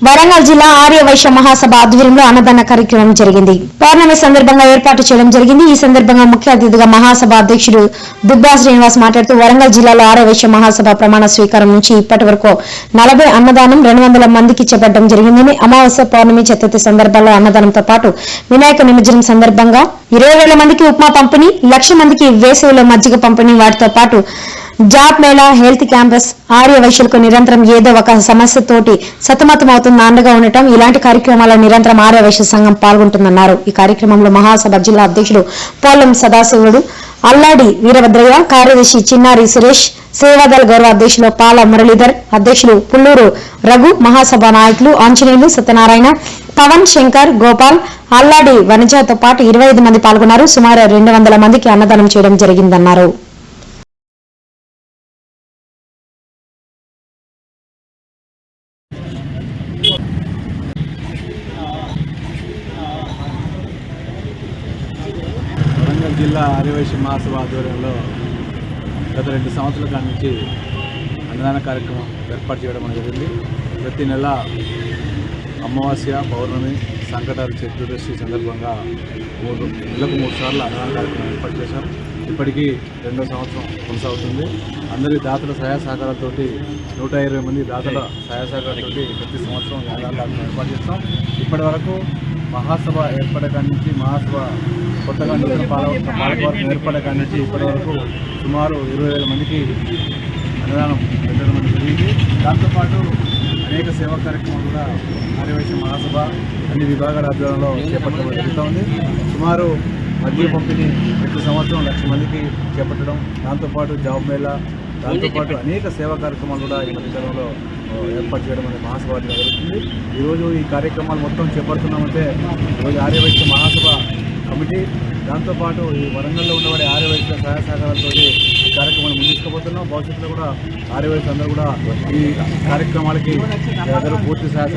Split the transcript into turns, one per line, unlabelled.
వరంగల్ జిల్లా ఆర్య వైశ్య మహాసభ ఆధ్వర్యంలో అన్నదాన కార్యక్రమం జరిగింది. పౌర్ణమి సందర్భంగా ఏర్పాటు చేయడం జరిగింది. ఈ సందర్భంగా ముఖ్య అతిథిగా మహాసభ అధ్యక్షుడు దుబ్బా శ్రీనివాస్ మాట్లాడుతూ వరంగల్ జిల్లాలో ఆర్య వైశ్య మహాసభ ప్రమాణ స్వీకారం నుంచి ఇప్పటి వరకు నలభై అన్నదానం రెండు వందల మందికి చేపట్టడం జరిగిందని అమావాస్య పౌర్ణమి చతుర్థి సందర్భాల్లో అన్నదానంతో పాటు వినాయక నిమజ్జనం సందర్భంగా ఇరవై వేల మందికి ఉప్మా పంపిణీ లక్ష మందికి వేసవిలో మజ్జిగ పంపిణీ వాటితో పాటు job mela health campus Arya వైశ్యులకు నిరంతరం ఏదో ఒక సమస్యతోటి సతమతమవుతున్న అండగా ఉండటం ఇలాంటి కార్యక్రమాల్లో నిరంతరం ఆర్య వైశ్య సంఘం పాల్గొంటుందన్నారు. ఈ కార్యక్రమంలో మహాసభ జిల్లా అధ్యక్షుడు పోలం సదాశివుడు అల్లాడి వీరభద్రయ్య కార్యదర్శి చిన్నారి సురేష్ సేవాదళ గౌరవ అధ్యక్షులు పాల మురళీధర్ అధ్యక్షులు పుల్లూరు రఘు మహాసభ నాయకులు ఆంజనేయులు సత్యనారాయణ పవన్ శంకర్ గోపాల్ అల్లాడి వనజతో పాటు ఇరవై ఐదు మంది పాల్గొన్నారు. సుమారు రెండు వందల మందికి అన్నదానం చేయడం జరిగిందన్నారు
వరంగల్ జిల్లా ఆర్యవైశ్య మహాసభ ఆధ్వర్యంలో గత రెండు సంవత్సరాల కాడి నుంచి అన్నదాన కార్యక్రమం ఏర్పాటు చేయడం అనేది జరిగింది. ప్రతి నెల అమావాస్య పౌర్ణమి సంకటాలు చతుర్దశి సందర్భంగా మూడు నెలకు మూడు సార్లు అన్నదాన కార్యక్రమం ఏర్పాటు చేశాం. ఇప్పటికీ రెండో సంవత్సరం కొనసాగుతుంది. అందరి దాతల సహాయ సహకారాలతో నూట ఇరవై మంది దాతల సహాయ సహకారాలతో ప్రతి సంవత్సరం అన్నదాన కార్యక్రమం ఏర్పాటు చేస్తాం. ఇప్పటి వరకు మహాసభ ఏర్పడకాడి నుంచి మహాసభ కొత్తగా నూతన పాలకవర్గం ఏర్పడకాడి నుంచి ఇప్పటి వరకు సుమారు ఇరవై వేల మందికి అన్నదానం పెట్టడం అనేది జరిగింది. దాంతోపాటు అనేక సేవా కార్యక్రమాలు కూడా ఆర్యవైశ్య మహాసభ అన్ని విభాగాల ఆధ్వర్యంలో చేపట్టడం జరుగుతూ ఉంది సుమారు మద్య పంపిణీ ప్రతి సంవత్సరం లక్ష మందికి చేపట్టడం దాంతోపాటు జాబ్ మేళా దాంతోపాటు అనేక సేవా కార్యక్రమాలు కూడా ఈ మధ్యకాలంలో ఏర్పాటు చేయడం అనేది మహాసభ జరుగుతుంది. ఈరోజు ఈ కార్యక్రమాలు మొత్తం చేపడుతున్నామంటే ఈరోజు ఆర్యవైశ్య మహాసభ కమిటీ దాంతోపాటు ఈ వరంగల్లో ఉన్నవాడి ఆర్యవైశ్య సహాయ సహకారాలతో ఈ కార్యక్రమాన్ని ముందుకుపోతున్నాం భవిష్యత్తులో కూడా ఆర్యవైశ్య అందరూ కూడా ఈ కార్యక్రమాలకి అందరూ పూర్తి సహాయ